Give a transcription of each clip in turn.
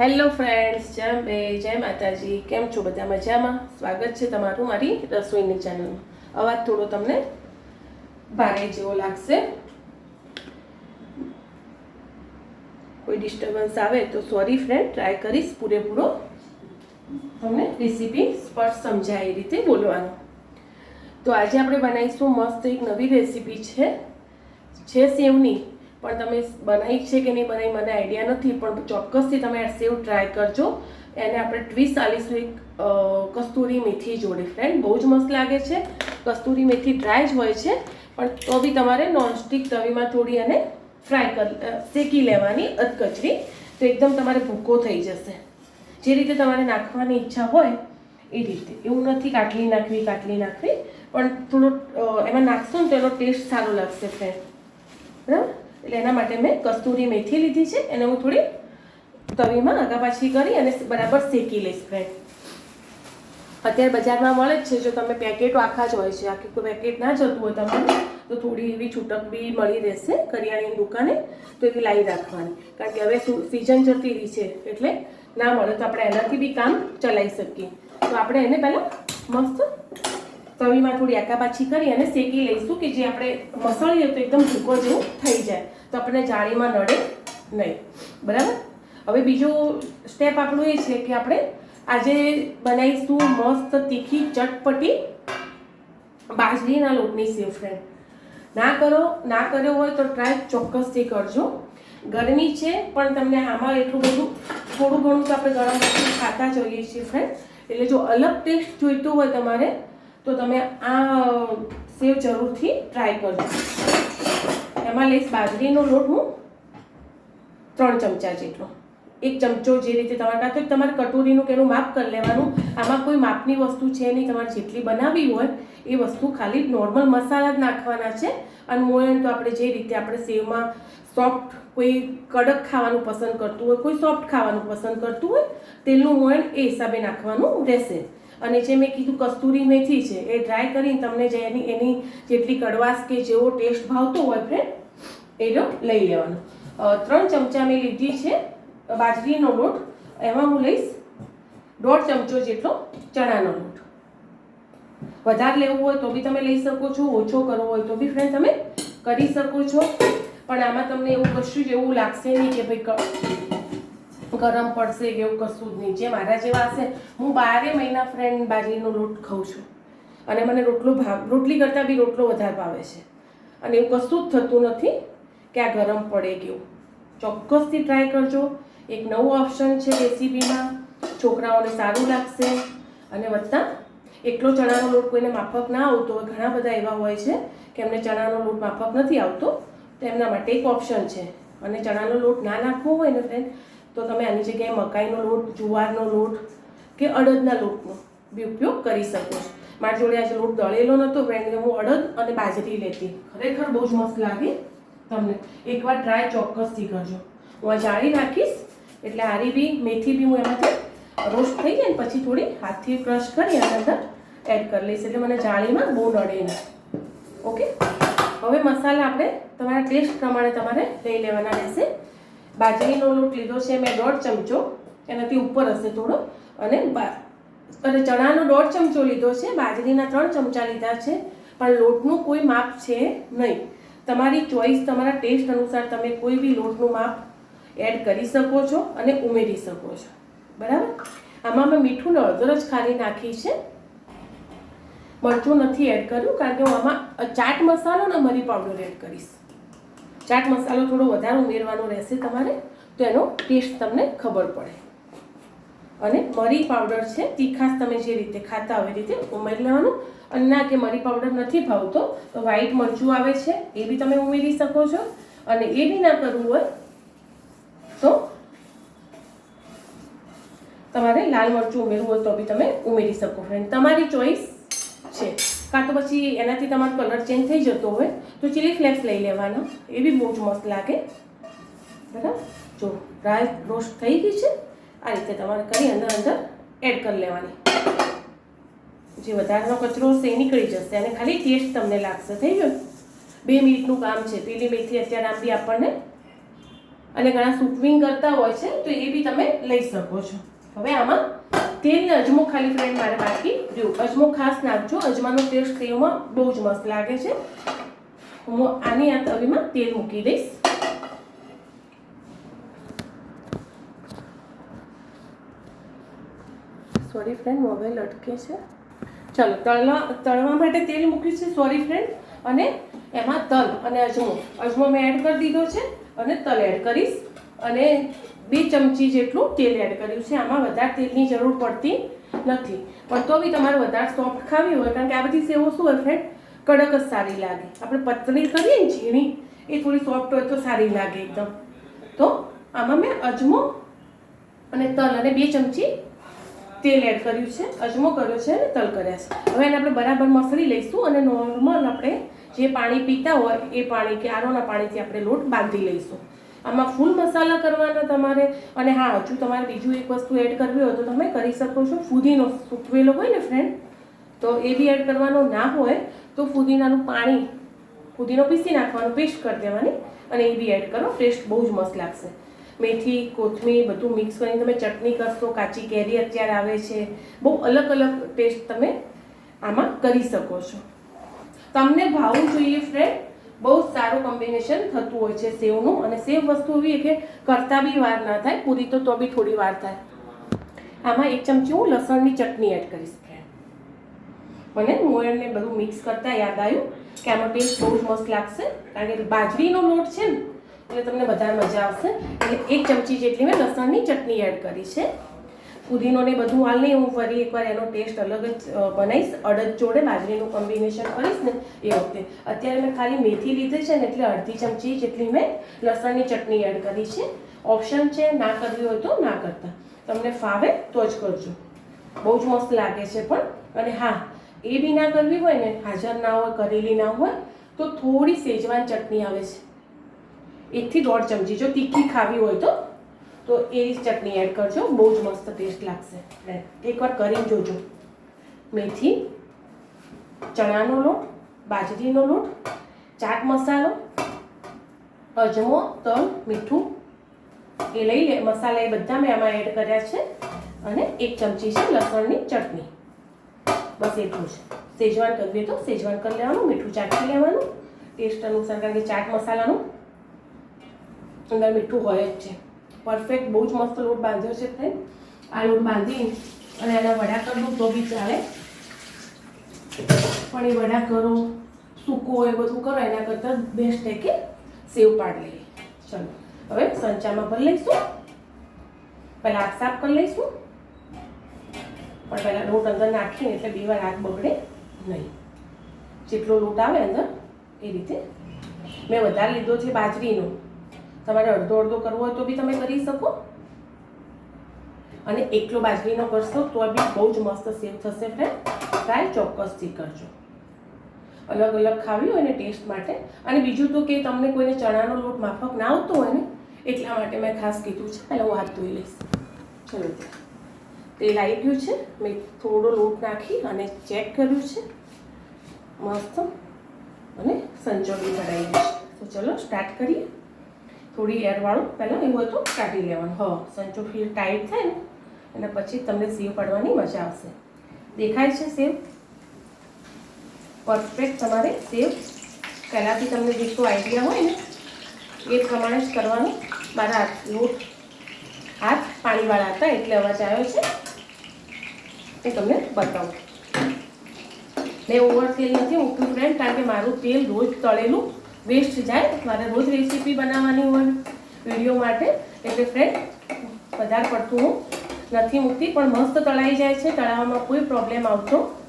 Hello friends જેમ બે જય માતાજી. કેમ છો બધા મજામાં? સ્વાગત છે તમારું મારી રસોઈની ચેનલમાં અવાજ થોડો તમને ભારે જેવો લાગશે. કોઈ ડિસ્ટર્બન્સ આવે તો સોરી ફ્રેન્ડ ટ્રાય કરીશ પૂરેપૂરો તમને રેસીપી સ્પષ્ટ સમજાય એ રીતે બોલવાનું. તો આજે આપણે બનાવીશું મસ્ત એક નવી રેસીપી છે. છે સેવની. પણ તમે બનાવી છે કે નહીં બનાવી મને આઈડિયા નથી, પણ ચોક્કસથી તમે આ સેવ ટ્રાય કરજો. એને આપણે ટ્વીસ આલીશું એક કસ્તુરી મેથી જોડે ફ્રેન્ડ બહુ જ મસ્ત લાગે છે. કસ્તુરી મેથી ડ્રાય જ હોય છે, પણ તો બી તમારે નોનસ્ટિક તવીમાં થોડી એને ફ્રાય કર શેકી લેવાની અધકચરી, તો એકદમ તમારે ભૂકો થઈ જશે. જે રીતે તમારે નાખવાની ઈચ્છા હોય, એ રીતે. એવું નથી કાટલી નાખવી કાટલી નાખવી, પણ થોડો એમાં નાખશો ને તો એનો ટેસ્ટ સારો લાગશે ફ્રેન્ડ બરાબર? એટલે એના માટે મેં કસ્તુરી મેથી લીધી છે. એને હું થોડી તવીમાં આગાપાછી કરી અને બરાબર શેકી લઈશ ફ્રેન્ડ. અત્યારે બજારમાં મળે જ છે. જો તમે પેકેટો આખા જ હોય છે. આખી કોઈ પેકેટ ના જતું હોય તમારે, તો થોડી એવી છૂટક બી મળી રહેશે કરિયાણાની દુકાને. તો એવી લાવી રાખવાની. કારણ કે હવે સિઝન જતી રહી છે એટલે ના મળે તો આપણે એનાથી બી કામ ચલાવી શકીએ. તો આપણે એને પહેલાં મસ્ત તવીમાં થોડી આકાપાછી કરી અને શેકી લઈશું કે જે આપણે મસળીએ તો એકદમ ભૂકો જેવું થઈ જાય. તો આપણને જાળીમાં નડે નહીં. બરાબર? હવે બીજો સ્ટેપ આપણું એ છે કે આપણે આજે બનાવીશું મસ્ત તીખી ચટપટી બાજરીના લોટની સેવ ફ્રેન્ડ ના કરો, ના કર્યો હોય તો ટ્રાય ચોક્કસથી કરજો. ગરમી છે, પણ તમને આમાં એટલું બધું, થોડું ઘણું તો આપણે ગરમ ખાતા જ હોઈએ છીએ ફ્રેન્ડ એટલે જો અલગ ટેસ્ટ જોઈતો હોય તમારે તો તમે આ સેવ જરૂરથી ટ્રાય કરજો. એમાં લઈશ બાજરીનો લોટ હું ત્રણ ચમચા જેટલો. એક ચમચો જે રીતે તમારે કાં તો તમારે કટોરીનું કે એનું માપ કરી લેવાનું. આમાં કોઈ માપની વસ્તુ છે નહીં. તમારે જેટલી બનાવવી હોય એ વસ્તુ ખાલી નોર્મલ મસાલા જ નાખવાના છે. અને મોયણ તો આપણે જે રીતે આપણે સેવમાં સોફ્ટ કોઈ કડક ખાવાનું પસંદ કરતું હોય, કોઈ સોફ્ટ ખાવાનું પસંદ કરતું હોય, તેલનું મોયણ એ હિસાબે નાખવાનું રહેશે. અને જે મેં કીધું કસ્તુરી મેથી છે, એ ડ્રાય કરીને તમને જે એની એની જેટલી કડવાશ કે જેવો ટેસ્ટ ભાવતો હોય ફ્રેન્ડ એનો લઈ લેવાનો. ત્રણ ચમચા મેં લીધી છે બાજરીનો લોટ. એમાં હું લઈશ દોઢ ચમચો જેટલો ચણાનો લોટ. વધારે લેવું હોય તો બી તમે લઈ શકો છો, ઓછો કરવો હોય તો બી ફ્રેન્ડ તમે કરી શકો છો. પણ આમાં તમને એવું કશું જ એવું લાગશે નહીં કે ભાઈ ગરમ પડશે એવું કશું જ નહીં. જે મારા જેવા હશે, હું બારે મહિના ફ્રેન્ડ બાજરીનો લોટ ખાઉં છું. અને મને રોટલો ભાવ, રોટલી કરતાં બી રોટલો વધારે ભાવે છે. અને એવું કશું જ થતું નથી કે આ ગરમ પડે કેવું ચોક્કસથી ટ્રાય કરજો. એક નવું ઓપ્શન છે રેસીપીમાં. છોકરાઓને સારું લાગશે. અને વત્તા, એકલો ચણાનો લોટ કોઈને માફક ના આવતો હોય, ઘણા બધા એવા હોય છે કે એમને ચણાનો લોટ માફક નથી આવતો. તો એમના માટે એક ઓપ્શન છે. અને ચણાનો લોટ ના નાખવો હોય ને ફ્રેન્ડ તો તમે આની જગ્યાએ મકાઈનો લોટ, જુવારનો લોટ કે અડદના લોટનો બી ઉપયોગ કરી શકો છો. મારી જોડે આજે લોટ દળેલો નહોતો એટલે હું અડદ અને બાજરી લેતી. ખરેખર બહુ જ મસ્ત લાગે તમને. એકવાર ટ્રાય ચોક્કસથી કરજો. હું આ જાળી નાખીશ, એટલે આરી બી, મેથી બી હું એમાંથી રોસ્ટ થઈ જાય ને પછી થોડી હાથથી ક્રશ કરી અને અંદર એડ કરી લઈશ. એટલે મને જાળીમાં બહુ નડે નહીં. ઓકે હવે મસાલા આપણે તમારા ટેસ્ટ પ્રમાણે તમારે લઈ લેવાના રહેશે. બાજરીનો લોટ લીધો છે, મેં દોઢ ચમચો, એનાથી ઉપર હશે થોડો, અને અને ચણાનો દોઢ ચમચો લીધો છે, બાજરીના ત્રણ ચમચા લીધા છે, પણ લોટનું કોઈ માપ છે નહીં. તમારી ચોઈસ, તમારા ટેસ્ટ અનુસાર તમે કોઈ બી લોટનું માપ એડ કરી શકો છો અને ઉમેરી શકો છો. બરાબર? આમાં મેં મીઠું ને જ ખાલી નાખી છે. મરચું નથી એડ કર્યું, કારણ કે હું આમાં ચાટ મસાલો ને મરી પાવડર એડ કરીશ. ચાટ મસાલો થોડો વધારે ઉમેરવાનો રહેશે તમારે, તો એનો ટેસ્ટ તમને ખબર પડે. અને મરી પાવડર છે તીખાસ તમે જે રીતે ખાતા હોય રીતે ઉમેરી લેવાનું. અને ના કે મરી પાવડર નથી ભાવતો, તો વ્હાઈટ મરચું આવે છે, એ બી તમે ઉમેરી શકો છો. અને એ બી ના કરવું હોય, તો તમારે લાલ મરચું ઉમેરવું હોય તો બી તમે ઉમેરી શકો ફ્રેન્ડ તમારી ચોઈસ કાં તો પછી એનાથી તમારો કલર ચેન્જ થઈ જતો હોય, તો ચીલી ફ્લેક્સ લઈ લેવાના. એ બી બહુ જ મસ્ત લાગે. બરાબર? જો રાઈ રોસ્ટ થઈ ગઈ છે, આ રીતે તમારે કરી અંદર અંદર એડ કરી લેવાની. જે વધારાનો કચરો હશે એ નીકળી જશે અને ખાલી ટેસ્ટ તમને લાગશે, થઈ ગયું? બે મિનિટનું કામ છે, પેલી મેથી અત્યારે આમ બી આપણને અને ઘણા સુકવિંગ કરતા હોય છે, તો એ બી તમે લઈ શકો છો. હવે આમાં તેલ ને અજમો ખાલી ફ્રેન્ડ મારે બાકી રહ્યું. અજમો ખાસ નાખજો અજમાનો ટેસ્ટ સેવમાં બહુ જ મસ્ત લાગે છે. હું આની આ તવીમાં તેલ મૂકી દઈશ. સોરી ફ્રેન્ડ મોબાઈલ અટકે છે. ચાલો તળવા તળવા માટે તેલ મૂક્યું છે. સોરી ફ્રેન્ડ અને એમાં તલ અને અજમો. અજમો મેં એડ કરી દીધો છે અને તલ એડ કરીશ. અને બે ચમચી જેટલું તેલ એડ કર્યું છે. આમાં વધારે તેલની જરૂર પડતી નથી. પણ તો બી તમારે વધારે સોફ્ટ ખાવી હોય, કારણ કે આ બધી સેવો શું હોય ફ્રેન્ડ કડક જ સારી લાગે. આપણે પતરી કરીએ ને ઝીણી એ થોડી સોફ્ટ હોય તો સારી લાગે એકદમ. તો આમાં મેં અજમો અને તલ અને બે ચમચી તેલ એડ કર્યું છે. અજમો કર્યો છે અને તલ કર્યા છે. હવે એને આપણે બરાબર મસળી લઈશું અને નોર્મલ આપણે જે પાણી પીતા હોય એ પાણી કે આરોના પાણીથી આપણે લોટ બાંધી લઈશું. આમાં ફૂલ મસાલા કરવાના તમારે. અને હા, હજુ તમારે બીજું એક વસ્તુ એડ કરવી હોય તો તમે કરી શકો છો. ફુદીનો સૂકવેલો હોય ને ફ્રેન્ડ તો એ બી એડ કરવાનો ના હોય તો ફુદીનાનું પાણી, ફુદીનો પીસી નાખવાનું પેસ્ટ કરી દેવાની અને એ બી એડ કરો. ટેસ્ટ બહુ જ મસ્ત લાગશે. મેથી, કોથમીર બધું મિક્સ કરીને તમે ચટણી કરશો, કાચી કેરી અત્યારે આવે છે. બહુ અલગ અલગ ટેસ્ટ તમે આમાં કરી શકો છો. તમને ભાવવું જોઈએ ફ્રેન્ડ બહુ સારું કોમ્બિનેશન થતું હોય છે સેવનું અને સેવ વસ્તુ એવી કે કરતા બી વાર ના થાય, પૂરી તો તો બી થોડી વાર થાય. આમાં એક ચમચી હું લસણની ચટણી એડ કરીશ. મને મોયણને બધું મિક્સ કરતા યાદ આવ્યું કે આમાં ટેસ્ટ બહુ જ મસ્ત લાગશે, કારણ કે બાજરીનો લોટ છે ને, એટલે તમને વધારે મજા આવશે. એટલે એક ચમચી જેટલી મેં લસણની ચટણી એડ કરી છે. પુદીનો ને બધું હાલ નહીં, હું ફરી એકવાર એનો ટેસ્ટ અલગ જ બનાવીશ. અડદ જોડે બાજરીનું કોમ્બિનેશન કરીશ ને એ વખતે. અત્યારે મેં ખાલી મેથી લીધી છે ને એટલે અડધી ચમચી જેટલી મેં લસણની ચટણી એડ કરી છે. ઓપ્શન છે ના કરવી હોય તો ના કરતા. તમને ફાવે તો જ કરજો. બહુ જ મસ્ત લાગે છે પણ. અને હા, એ બી ના કરવી હોય ને, હાજર ના હોય, કરેલી ના હોય, તો થોડી સેજવાન ચટણી આવે છે. એકથી દોઢ ચમચી. જો તીખી ખાવી હોય તો તો એ જ ચટણી એડ કરજો. બહુ જ મસ્ત ટેસ્ટ લાગશે. એકવાર કરીને જોજો. મેથી, ચણાનો લોટ, બાજરીનો લોટ, ચાટ મસાલો, અજમો, તલ, મીઠું. એ લઈ લે, મસાલા એ બધા મેં આમાં એડ કર્યા છે. અને એક ચમચી છે લસણની ચટણી. બસ એટલું છે સેજવાન કરવી તો સેજવાન કરી લેવાનું, મીઠું ચાટી લેવાનું. ટેસ્ટ અનુસાર કારણ કે ચાટ મસાલાનું અંદર મીઠું હોય જ છે. પરફેક્ટ બહુ જ મસ્ત લોટ બાંધ્યો છે તે. આ લોટ બાંધી અને એના વડા કરવું તો બી ચાલે. પણ એ વડા કરો સૂકો એ બધું કરો, એના કરતાં બેસ્ટ છે કે સેવ પાડી લઈએ. ચલો, હવે સંચામાં ભરી લઈશું. પહેલાં હાથ સાફ કરી લઈશું. પણ પહેલાં લોટ અંદર નાખીને એટલે બે વાર આગ બગડે નહીં. જેટલો લોટ આવે અંદર, એ રીતે. મેં વધારે લીધો છે બાજરીનો. તમારે અડધો અડધો કરવો હોય તો બી તમે કરી શકો. અને એકલો બાજરીનો કરશો તો બી બહુ જ મસ્ત સેફ થશે ફ્રેન્ડ ટ્રાય ચોક્કસથી કરજો. અલગ અલગ ખાવી હોય ને ટેસ્ટ માટે. અને બીજું તો કે તમને કોઈને ચણાનો લોટ માફક ના આવતો હોય ને, એટલા માટે મેં ખાસ કીધું છે. પહેલાં હું હાથ ધોઈ લઈશ. ચલો તેલ આવી ગયું છે. મેં થોડો લોટ નાખી અને ચેક કર્યું છે. મસ્ત. અને સંજોગી ચડાવી છે. તો ચલો સ્ટાર્ટ કરીએ. થોડી એરવાળું પહેલાં એવું હોય તો કાઢી લેવાનું. હા. સંચો ફીલ ટાઈટ થાય ને અને પછી તમને સેવ પાડવાની મજા આવશે. દેખાય છે સેવ? પરફેક્ટ તમારે સેવ. પહેલાંથી તમને જેટલો આઈડિયા હોય ને એ પ્રમાણે જ કરવાનું. મારા હાથ લોટ હાથ પાણીવાળા હતા એટલે અવાજ આવ્યો છે. એ તમને બતાવું. મેં ઓવર તેલ નથી મૂક્યું ફ્રેન્ડ કારણ કે મારું તેલ રોજ તળેલું. વેસ્ટ જાય, મારે રોજ રેસીપી બનાવવાની હોય વીડિયો માટે. એટલે ફ્રેન્ડ વધારે પડતું હું. નથી મૂકતી, પણ મસ્ત તળાઈ જાય છે તળાવવામાં કોઈ પ્રોબ્લેમ આવતો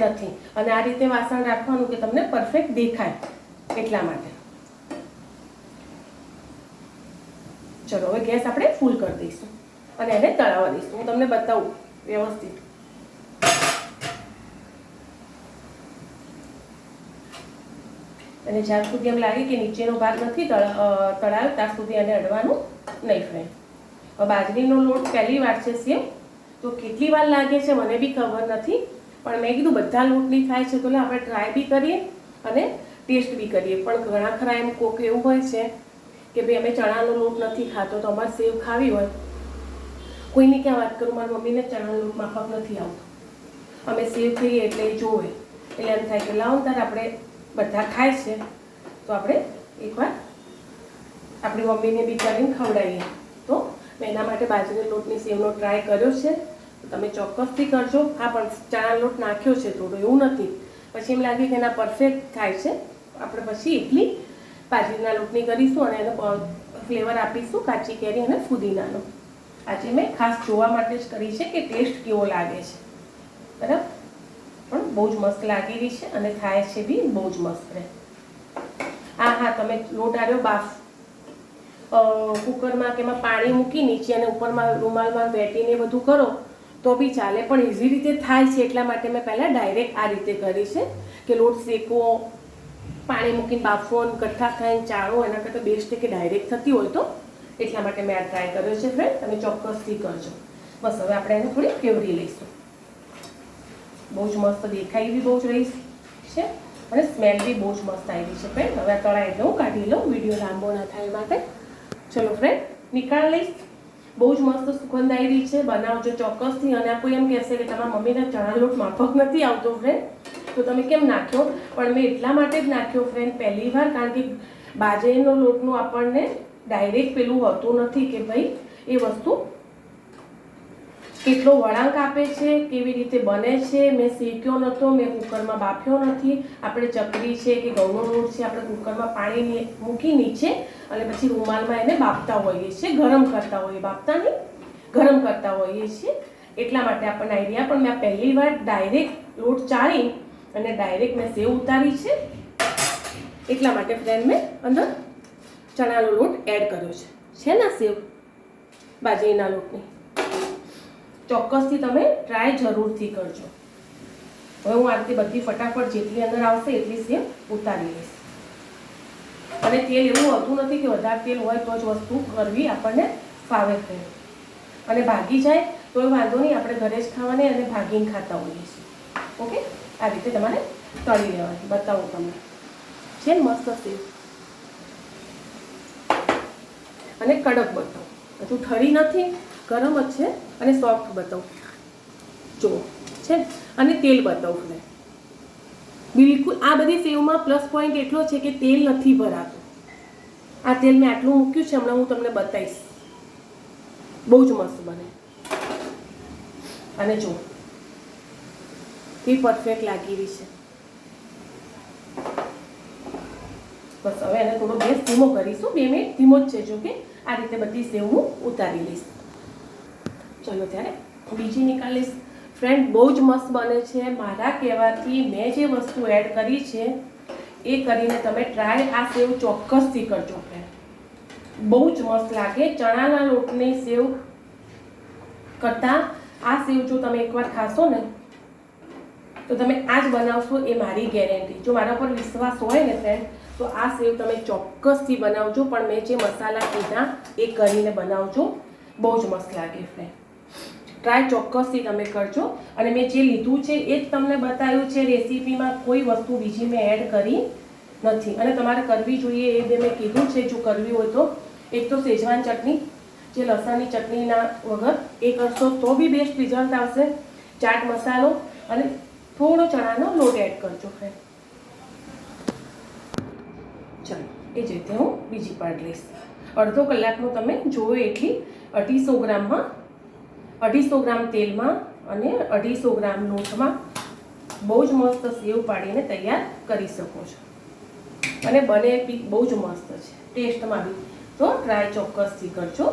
નથી. અને આ રીતે વાસણ રાખવાનું કે તમને પરફેક્ટ દેખાય, એટલા માટે. ચલો, હવે ગેસ આપણે ફૂલ કરી દઈશું. અને એને તળાવવા દઈશું. હું તમને બતાવું, વ્યવસ્થિત. અને જ્યાં સુધી એમ લાગે કે નીચેનો ભાગ નથી તળાવ, ત્યાં સુધી એને અડવાનું નહીં ફ્રેન્ડ હવે બાજરીનો લોટ પહેલી વાર છે સેમ. તો કેટલી વાર લાગે છે મને બી ખબર નથી. પણ મેં કીધું બધા લોટની થાય છે તો આપણે ટ્રાય બી કરીએ અને ટેસ્ટ બી કરીએ. પણ ઘણા ખરા એમ કોક એવું હોય છે કે ભાઈ અમે ચણાનો લોટ નથી ખાતો તો અમારે સેવ ખાવી હોય. કોઈની ક્યાં વાત કરું? મારી મમ્મીને ચણાનો લોટ માફક નથી આવતો. અમે સેવ ખાઈએ એટલે એ જોવે. એટલે એમ થાય કે લાવો ત્યારે આપણે બધા ખાય છે. તો આપણે એકવાર આપણી મમ્મીને બિચારીને ખવડાવીએ. તો મેં એના માટે બાજરી લોટની સેવનો ટ્રાય કર્યો છે. તમે ચોક્કસથી કરજો. હા પણ ચણા લોટ નાખ્યો છે, થોડો એવું નથી. પછી એમ લાગે કે એના પરફેક્ટ થાય છે. આપણે પછી એટલી બાજરીના લોટની કરીશું અને એનો ફ્લેવર આપીશું કાચી કેરી અને ફુદીનાનો. આજે મેં ખાસ જોવા માટે જ કરી છે કે ટેસ્ટ કેવો લાગે છે. બરાબર? પણ બહુ જ મસ્ત લાગી રહી છે અને થાય છે બી બહુ જ મસ્ત રહે. હા હા, તમે લોટ આવ્યો બાફ. કુકરમાં કે એમાં પાણી મૂકી નીચે અને ઉપરમાં રૂમાલમાં વેટીને બધું કરો, તો બી ચાલે. પણ ઇઝી રીતે થાય છે એટલા માટે મેં પહેલાં ડાયરેક્ટ આ રીતે કરી છે કે લોટ શેકવો, પાણી મૂકીને બાફવો કઠ્ઠા ખાઈને ચાળવો એના કરતાં બેસ્ટ કે ડાયરેક્ટ થતી હોય તો એટલા માટે મેં આ ટ્રાય કર્યો છે ફ્રેન્ડ તમે ચોક્કસથી કરજો. બસ, હવે આપણે એને થોડી કેવરી લઈશું. બહુ જ મસ્ત દેખાય બી બહુ જ રહી છે? અને સ્મેલ બી બહુ જ મસ્ત આવી છે ફ્રેન્ડ હવે આ તળાઈ એટલે હું કાઢી લઉં. વીડિયો લાંબો ના થાય માટે. ચલો ફ્રેન્ડ નિકાળ લઈશ. બહુ જ મસ્ત સુગંધ આવી રહી છે. બનાવજો ચોક્કસથી. અને કોઈ એમ કહેશે કે તમારા મમ્મીના ચણા લોટ માફક નથી આવતો ફ્રેન્ડ તો તમે કેમ નાખ્યો? પણ મેં એટલા માટે જ નાખ્યો ફ્રેન્ડ પહેલી વાર, કારણ કે બાજરીનો લોટનું આપણને ડાયરેક્ટ પેલું હોતું નથી કે ભાઈ એ વસ્તુ કેટલો વળાંક આપે છે, કેવી રીતે બને છે, મેં શેક્યો નહોતો, મેં કુકરમાં બાફ્યો નથી. આપણે ચકરી છે કે ઘઉંનો લોટ છે, આપણે કુકરમાં પાણી મૂકી નીચે અને પછી રૂમાલમાં એને બાફતા હોઈએ છીએ, ગરમ કરતા હોઈએ બાફતા નહીં ગરમ કરતા હોઈએ છીએ. એટલા માટે આપણને આઈડિયા પણ મેં પહેલી વાર ડાયરેક્ટ લોટ ચાળી અને ડાયરેક્ટ મેં સેવ ઉતારી છે. એટલા માટે ફ્રેન્ડ મેં અંદર ચણાનો લોટ એડ કર્યો છે. છે ને સેવ? બાજરીના લોટની. ચોક્કસથી તમે ટ્રાય જરૂરથી કરજો. હવે હું આ રીતે બધી ફટાફટ જેટલી અંદર આવશે એટલી સેમ ઉતારી લઈશ. અને તેલ એવું હોતું નથી કે વધારે તેલ હોય તો જ વસ્તુ કરવી આપણને ફાવે છે અને ભાગી જાય તો એ વાંધો નહીં, આપણે ઘરે જ ખાવાની અને ભાગીને ખાતા હોઈએ છીએ. ઓકે? આ રીતે તમારે તળી લેવાની. બતાવું તમને. છે ને મસ્ત સેવ અને કડક બતાવું હજુ ઠરી નથી. ગરમ જ છે અને સોફ્ટ બતાવું. જો છે અને તેલ બતાવું મેં બિલકુલ આ બધી સેવમાં પ્લસ પોઈન્ટ એટલો છે કે તેલ નથી ભરાતું. આ તેલ મેં આટલું મૂક્યું છે, હમણાં હું તમને બતાવીશ. બહુ જ મસ્ત બને. અને જો એ પરફેક્ટ લાગી રહી છે. બસ હવે એને થોડો ગેસ ધીમો કરીશું. બે મિનિટ ધીમો જ છે જો કે આ રીતે બધી સેવ હું ઉતારી લઈશ. ચલો ત્યારે બીજી નિકાલીશ. ફ્રેન્ડ બહુ જ મસ્ત બને છે. મારા કહેવાથી મેં જે વસ્તુ એડ કરી છે, એ કરીને તમે ટ્રાય આ સેવ ચોક્કસથી કરજો ફ્રેન્ડ બહુ જ મસ્ત લાગે. ચણાના લોટની સેવ કરતાં આ સેવ જો તમે એકવાર ખાશો ને, તો તમે આ જ બનાવશો એ મારી ગેરંટી જો મારા પર વિશ્વાસ હોય ને ફ્રેન્ડ તો આ સેવ તમે ચોક્કસથી બનાવજો. પણ મેં જે મસાલા કીધા, એ કરીને બનાવજો. બહુ જ મસ્ત લાગે ફ્રેન્ડ ટ્રાય ચોક્કસથી તમે કરજો. અને મેં જે લીધું છે એ જ તમને બતાવ્યું છે, રેસીપીમાં કોઈ વસ્તુ બીજી મેં એડ કરી નથી. અને તમારે કરવી જોઈએ એ બે મેં કીધું છે, જો કરવી હોય તો. એક તો શેજવાન ચટણી, જે લસણની ચટણીના વગર એ કરશો તો બી બેસ્ટ રિઝલ્ટ આવશે. ચાટ મસાલો અને થોડો ચણાનો લોટ એડ કરજો ફ્રેન્ડ ચાલો, એ જ રીતે હું બીજી પાર્ટ લઈશ. અડધો કલાકનું તમે જોવો એટલી અઢીસો ગ્રામમાં અઢીસો ગ્રામ તેલમાં અને અઢીસો ગ્રામ લોટમાં બહુ જ મસ્ત સેવ પાડીને તૈયાર કરી શકો છો. અને બને પીક બહુ જ મસ્ત છે. ટેસ્ટમાં બી. તો ટ્રાય ચોક્કસથી કરજો.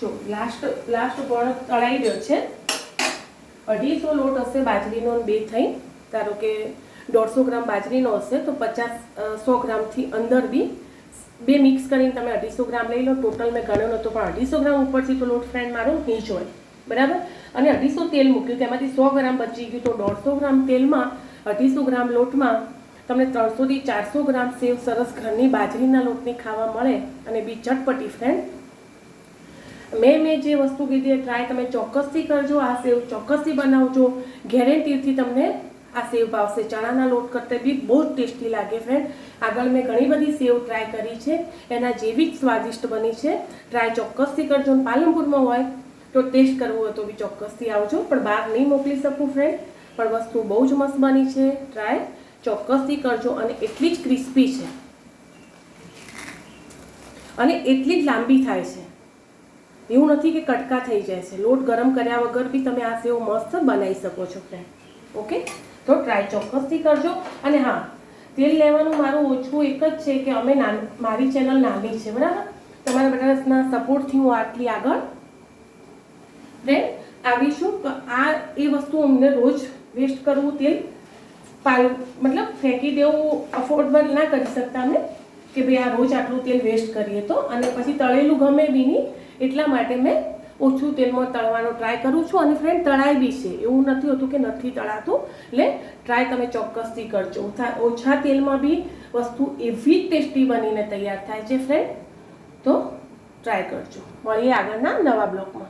જો લાસ્ટ લાસ્ટ પણ તળાઈ રહ્યો છે. અઢીસો લોટ હશે બાજરીનો બે થઈ. ધારો કે દોઢસો ગ્રામ બાજરીનો હશે તો પચાસ સો ગ્રામથી અંદર બી બે મિક્સ કરીને તમે અઢીસો ગ્રામ લઈ લો. ટોટલ મેં ગણ્યો નહોતો, પણ અઢીસો ગ્રામ ઉપરથી તો લોટ ફ્રેન્ડ મારો હિંચ હોય. બરાબર? અને અઢીસો તેલ મૂક્યું તેમાંથી સો ગ્રામ બચી ગયું, તો દોઢસો ગ્રામ તેલમાં, અઢીસો ગ્રામ લોટમાં તમને ત્રણસોથી ચારસો ગ્રામ સેવ સરસ ઘરની બાજરીના લોટની ખાવા મળે અને બી ચટપટી ફ્રેન્ડ મેં મેં જે વસ્તુ કીધી એ ટ્રાય તમે ચોક્કસથી કરજો, આ સેવ ચોક્કસથી બનાવજો. ગેરેન્ટીથી તમને આ સેવ ભાવશે ચણાના લોટ કરતાં બી બહુ જ ટેસ્ટી લાગે ફ્રેન્ડ આગળ મેં ઘણી બધી સેવ ટ્રાય કરી છે. એના જેવી જ સ્વાદિષ્ટ બની છે. ટ્રાય ચોક્કસથી કરજો પાલનપુરમાં હોય તો ટેસ્ટ કરવો હોય તો બી ચોક્કસથી આવજો. પણ બહાર નહીં મોકલી શકું ફ્રેન્ડ પણ વસ્તુ બહુ જ મસ્ત બની છે. ટ્રાય ચોક્કસથી કરજો અને એટલી જ ક્રિસ્પી છે. અને એટલી જ લાંબી થાય છે. એવું નથી કે કટકા થઈ જાય છે. લોટ ગરમ કર્યા વગર બી તમે આ સેવ મસ્ત બનાવી શકો છો ફ્રેન્ડ ઓકે તો ટ્રાય ચોક્કસથી કરજો. અને હા, તેલ લેવાનું મારું ઓછું એક જ છે કે અમે નાન, મારી ચેનલ નાની છે, બરાબર? તમારા બધાના સપોર્ટથી હું આટલી આગળ. ફ્રેન્ડ આવીશું આ એ વસ્તુ અમને રોજ વેસ્ટ કરવું તેલ. પાલ, મતલબ ફેંકી દેવું અફોર્ડેબલ ના કરી શકતા અમે કે ભાઈ આ રોજ આટલું તેલ વેસ્ટ કરીએ તો. અને પછી તળેલું ગમે બી નહીં, એટલા માટે મેં ઓછું તેલમાં તળવાનો ટ્રાય કરું છું અને ફ્રેન્ડ તળાય બી છે. એવું નથી હોતું કે નથી તળાતું. એટલે ટ્રાય તમે ચોક્કસથી કરજો. ઓછા તેલમાં બી વસ્તુ એવી ટેસ્ટી બનીને તૈયાર થાય છે ફ્રેન્ડ તો ટ્રાય કરજો. મળીએ આગળના નવા બ્લોગમાં